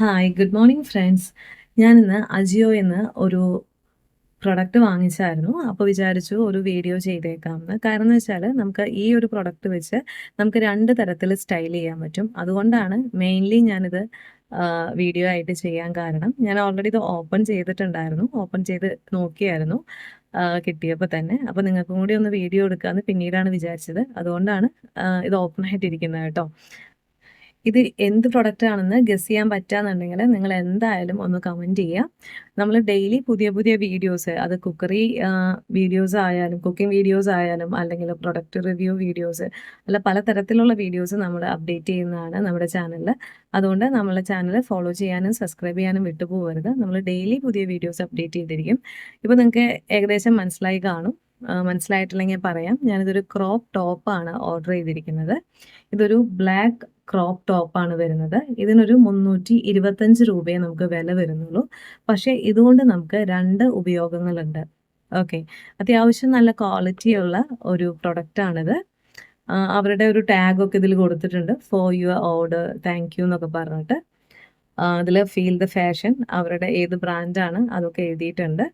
Hi good morning friends ഞാനിന്ന് അജിയോ എന്ന് ഒരു പ്രൊഡക്റ്റ് വാങ്ങിച്ചായിരുന്നു. അപ്പോൾ വിചാരിച്ചു ഒരു വീഡിയോ ചെയ്തേക്കാമെന്ന്. കാരണം എന്ന് വെച്ചാൽ നമുക്ക് ഈ ഒരു പ്രൊഡക്റ്റ് വെച്ച് നമുക്ക് രണ്ട് തരത്തിൽ സ്റ്റൈൽ ചെയ്യാൻ പറ്റും. അതുകൊണ്ടാണ് മെയിൻലി ഞാനിത് വീഡിയോ ആയിട്ട് ചെയ്യാൻ കാരണം. ഞാൻ ഓൾറെഡി ഇത് ഓപ്പൺ ചെയ്തിട്ടുണ്ടായിരുന്നു. ഓപ്പൺ ചെയ്ത് നോക്കിയായിരുന്നു കിട്ടിയപ്പോൾ തന്നെ. അപ്പോൾ നിങ്ങൾക്കും കൂടി ഒന്ന് വീഡിയോ എടുക്കാമെന്ന് പിന്നീടാണ് വിചാരിച്ചത്. അതുകൊണ്ടാണ് ഇത് ഓപ്പൺ ആയിട്ടിരിക്കുന്നത് കേട്ടോ. ഇത് എന്ത് പ്രൊഡക്റ്റ് ആണെന്ന് ഗസ് ചെയ്യാൻ പറ്റാന്നുണ്ടെങ്കിൽ നിങ്ങൾ എന്തായാലും ഒന്ന് കമന്റ് ചെയ്യുക. നമ്മൾ ഡെയിലി പുതിയ പുതിയ വീഡിയോസ് അത് കുക്കറി വീഡിയോസ് ആയാലും കുക്കിംഗ് വീഡിയോസ് ആയാലും അല്ലെങ്കിൽ പ്രൊഡക്റ്റ് റിവ്യൂ വീഡിയോസ് അല്ല പലതരത്തിലുള്ള വീഡിയോസ് നമ്മൾ അപ്ഡേറ്റ് ചെയ്യുന്നതാണ് നമ്മുടെ ചാനലിൽ അതുകൊണ്ട് നമ്മളെ ചാനൽ ഫോളോ ചെയ്യാനും സബ്സ്ക്രൈബ് ചെയ്യാനും വിട്ടുപോകരുത്. നമ്മൾ ഡെയിലി പുതിയ വീഡിയോസ് അപ്ഡേറ്റ് ചെയ്തിരിക്കും. ഇപ്പോൾ നിങ്ങൾക്ക് ഏകദേശം മനസ്സിലായി കാണും. മനസ്സിലായിട്ടില്ലെങ്കിൽ പറയാം. ഞാനിതൊരു ക്രോപ്പ് ടോപ്പാണ് ഓർഡർ ചെയ്തിരിക്കുന്നത്. ഇതൊരു ബ്ലാക്ക് ക്രോപ്പ് ടോപ്പാണ് വരുന്നത്. ഇതിനൊരു മുന്നൂറ്റി ഇരുപത്തഞ്ച് രൂപയെ നമുക്ക് വില വരുന്നുള്ളൂ. പക്ഷേ ഇതുകൊണ്ട് നമുക്ക് രണ്ട് ഉപയോഗങ്ങളുണ്ട്. ഓക്കെ അത്യാവശ്യം നല്ല ക്വാളിറ്റിയുള്ള ഒരു പ്രൊഡക്റ്റാണിത് അവരുടെ ഒരു ടാഗൊക്കെ ഇതിൽ കൊടുത്തിട്ടുണ്ട്. For your order thank you എന്നൊക്കെ പറഞ്ഞിട്ട്. അതിൽ ഫീൽ ദ ഫാഷൻ അവരുടെ ഏത് ബ്രാൻഡാണ് അതൊക്കെ എഴുതിയിട്ടുണ്ട്.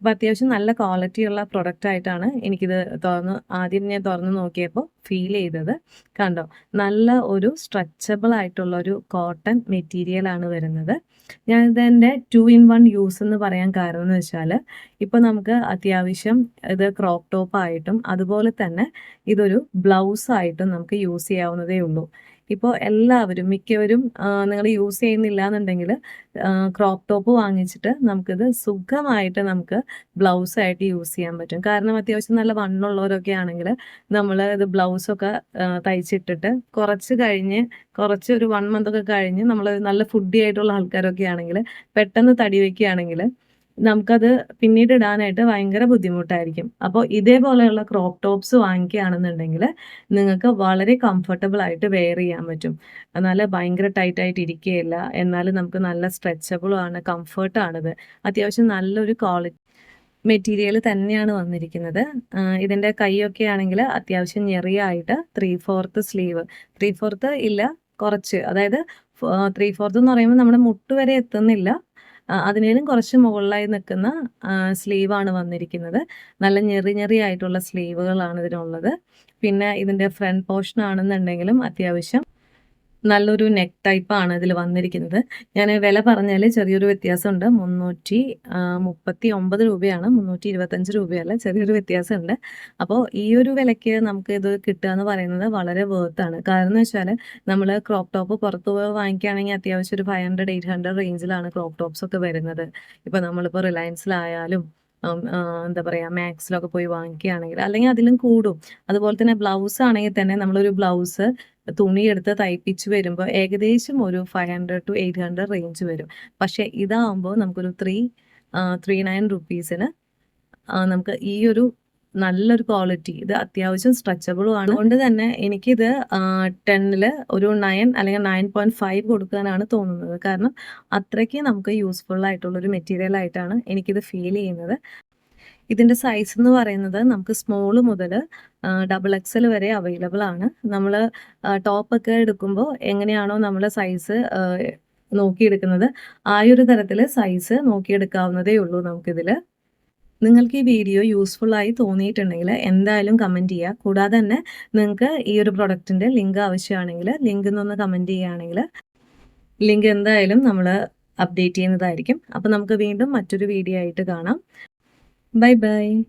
അപ്പോൾ അത്യാവശ്യം നല്ല ക്വാളിറ്റിയുള്ള പ്രൊഡക്റ്റ് ആയിട്ടാണ് എനിക്കിത് തുറന്ന് ആദ്യം ഞാൻ തുറന്ന് നോക്കിയപ്പോൾ ഫീൽ ചെയ്തത്. കണ്ടോ? നല്ല ഒരു സ്ട്രെച്ചബിൾ ആയിട്ടുള്ള ഒരു കോട്ടൺ മെറ്റീരിയൽ ആണ് വരുന്നത്. ഞാൻ ഇതിന്റെ ടു ഇൻ വൺ യൂസ് എന്ന് പറയാൻ കാരണം എന്ന് വെച്ചാൽ ഇപ്പോൾ നമുക്ക് അത്യാവശ്യം ഇത് ക്രോപ്പ് ടോപ്പ് ആയിട്ടും അതുപോലെ തന്നെ ഇതൊരു ബ്ലൗസ് ആയിട്ടും നമുക്ക് യൂസ് ചെയ്യാവുന്നതേ ഉള്ളൂ. ഇപ്പോൾ എല്ലാവരും മിക്കവരും നിങ്ങൾ യൂസ് ചെയ്യുന്നില്ല എന്നുണ്ടെങ്കിൽ ക്രോപ്പ് ടോപ്പ് വാങ്ങിച്ചിട്ട് നമുക്കിത് സുഖമായിട്ട് നമുക്ക് ബ്ലൗസായിട്ട് യൂസ് ചെയ്യാൻ പറ്റും. കാരണം അത്യാവശ്യം നല്ല വണ്ണുള്ളവരൊക്കെ ആണെങ്കിൽ നമ്മൾ ഇത് ബ്ലൗസൊക്കെ തയ്ച്ചിട്ടിട്ട് കുറച്ച് കഴിഞ്ഞ് കുറച്ച് ഒരു വൺ മന്ത് ഒക്കെ കഴിഞ്ഞ് നമ്മൾ നല്ല ഫുഡി ആയിട്ടുള്ള ആൾക്കാരൊക്കെ ആണെങ്കിൽ പെട്ടെന്ന് തടി വയ്ക്കുകയാണെങ്കിൽ നമുക്കത് പിന്നീട് ഇടാനായിട്ട് ഭയങ്കര ബുദ്ധിമുട്ടായിരിക്കും. അപ്പോൾ ഇതേപോലെയുള്ള ക്രോപ്പ് ടോപ്സ് വാങ്ങിക്കുകയാണെന്നുണ്ടെങ്കിൽ നിങ്ങൾക്ക് വളരെ കംഫർട്ടബിൾ ആയിട്ട് വെയർ ചെയ്യാൻ പറ്റും. എന്നാൽ ഭയങ്കര ടൈറ്റ് ആയിട്ട് ഇരിക്കുകയില്ല. എന്നാലും നമുക്ക് നല്ല സ്ട്രെച്ചബിളും ആണ് കംഫർട്ടാണിത് അത്യാവശ്യം നല്ലൊരു ക്വാളിറ്റി മെറ്റീരിയൽ തന്നെയാണ് വന്നിരിക്കുന്നത്. ഇതിന്റെ കൈയൊക്കെ ആണെങ്കിൽ അത്യാവശ്യം ഞെറിയായിട്ട് three fourth sleeve three fourth ഇല്ല കുറച്ച്. അതായത് ത്രീ ഫോർത്ത് എന്ന് പറയുമ്പോൾ നമ്മുടെ മുട്ട് വരെ എത്തുന്നില്ല. അതിനേലും കുറച്ച് മുകളിലായി നിൽക്കുന്ന സ്ലീവാണ് വന്നിരിക്കുന്നത്. നല്ല ഞെറി ഞെറി ആയിട്ടുള്ള സ്ലീവുകളാണ് ഇതിനുള്ളത്. പിന്നെ ഇതിന്റെ ഫ്രണ്ട് പോർഷൻ ആണെന്നുണ്ടെങ്കിലും അത്യാവശ്യം നല്ലൊരു നെക്ക് ടൈപ്പാണ് ഇതിൽ വന്നിരിക്കുന്നത്. ഞാൻ വില പറഞ്ഞാൽ ചെറിയൊരു വ്യത്യാസമുണ്ട്. മുന്നൂറ്റി മുപ്പത്തി ഒമ്പത് രൂപയാണ്. മുന്നൂറ്റി ഇരുപത്തഞ്ച് രൂപയല്ല. ചെറിയൊരു വ്യത്യാസമുണ്ട്. അപ്പോൾ ഈ ഒരു വിലയ്ക്ക് നമുക്ക് ഇത് കിട്ടുക എന്ന് പറയുന്നത് വളരെ വേർത്താണ് കാരണം എന്ന് വെച്ചാൽ നമ്മൾ ക്രോപ്പ് ടോപ്പ് പുറത്ത് പോയി വാങ്ങിക്കുകയാണെങ്കിൽ അത്യാവശ്യം ഒരു ഫൈവ് ഹൺഡ്രഡ് എയ്റ്റ് ഹൺഡ്രഡ് റേഞ്ചിലാണ് ക്രോപ്പ് ടോപ്സ് ഒക്കെ വരുന്നത്. ഇപ്പോൾ നമ്മളിപ്പോൾ റിലയൻസിലായാലും എന്താ പറയുക മാക്സിലൊക്കെ പോയി വാങ്ങിക്കുകയാണെങ്കിൽ അല്ലെങ്കിൽ അതിലും കൂടും. അതുപോലെ തന്നെ ബ്ലൗസ് ആണെങ്കിൽ തന്നെ നമ്മളൊരു ബ്ലൗസ് തുണിയെടുത്ത് തയ്പ്പിച്ച് വരുമ്പോൾ ഏകദേശം ഒരു five hundred to eight hundred range വരും. പക്ഷേ ഇതാകുമ്പോൾ നമുക്കൊരു ത്രീ ത്രീ നയൻ റുപ്പീസിന് നമുക്ക് ഈ ഒരു നല്ലൊരു ക്വാളിറ്റി ഇത് അത്യാവശ്യം സ്ട്രെച്ചബിളും ആണ്. അതുകൊണ്ട് തന്നെ എനിക്കിത് ടെന്നിൽ ഒരു നയൻ അല്ലെങ്കിൽ നയൻ പോയിന്റ് ഫൈവ് കൊടുക്കാനാണ് തോന്നുന്നത്. കാരണം അത്രയ്ക്ക് നമുക്ക് യൂസ്ഫുൾ ആയിട്ടുള്ള ഒരു മെറ്റീരിയൽ ആയിട്ടാണ് എനിക്കിത് ഫീൽ ചെയ്യുന്നത്. ഇതിന്റെ സൈസ് എന്ന് പറയുന്നത് നമുക്ക് സ്മോൾ മുതൽ ഡബിൾ എക്സൽ വരെ അവൈലബിൾ ആണ്. നമ്മൾ ടോപ്പൊക്കെ എടുക്കുമ്പോൾ എങ്ങനെയാണോ നമ്മൾ സൈസ് നോക്കിയെടുക്കുന്നത് ആ ഒരു തരത്തിൽ സൈസ് നോക്കിയെടുക്കാവുന്നതേ ഉള്ളൂ നമുക്കിതിൽ നിങ്ങൾക്ക് ഈ വീഡിയോ യൂസ്ഫുൾ ആയി തോന്നിയിട്ടുണ്ടെങ്കിൽ എന്തായാലും കമന്റ് ചെയ്യുക. കൂടാതെ തന്നെ നിങ്ങൾക്ക് ഈ ഒരു പ്രൊഡക്റ്റിന്റെ ലിങ്ക് ആവശ്യമാണെങ്കിൽ ലിങ്ക് എന്നൊന്ന് കമന്റ് ചെയ്യുകയാണെങ്കിൽ ലിങ്ക് എന്തായാലും നമ്മൾ അപ്ഡേറ്റ് ചെയ്യുന്നതായിരിക്കും. അപ്പോൾ നമുക്ക് വീണ്ടും മറ്റൊരു വീഡിയോ ആയിട്ട് കാണാം. Bye-bye.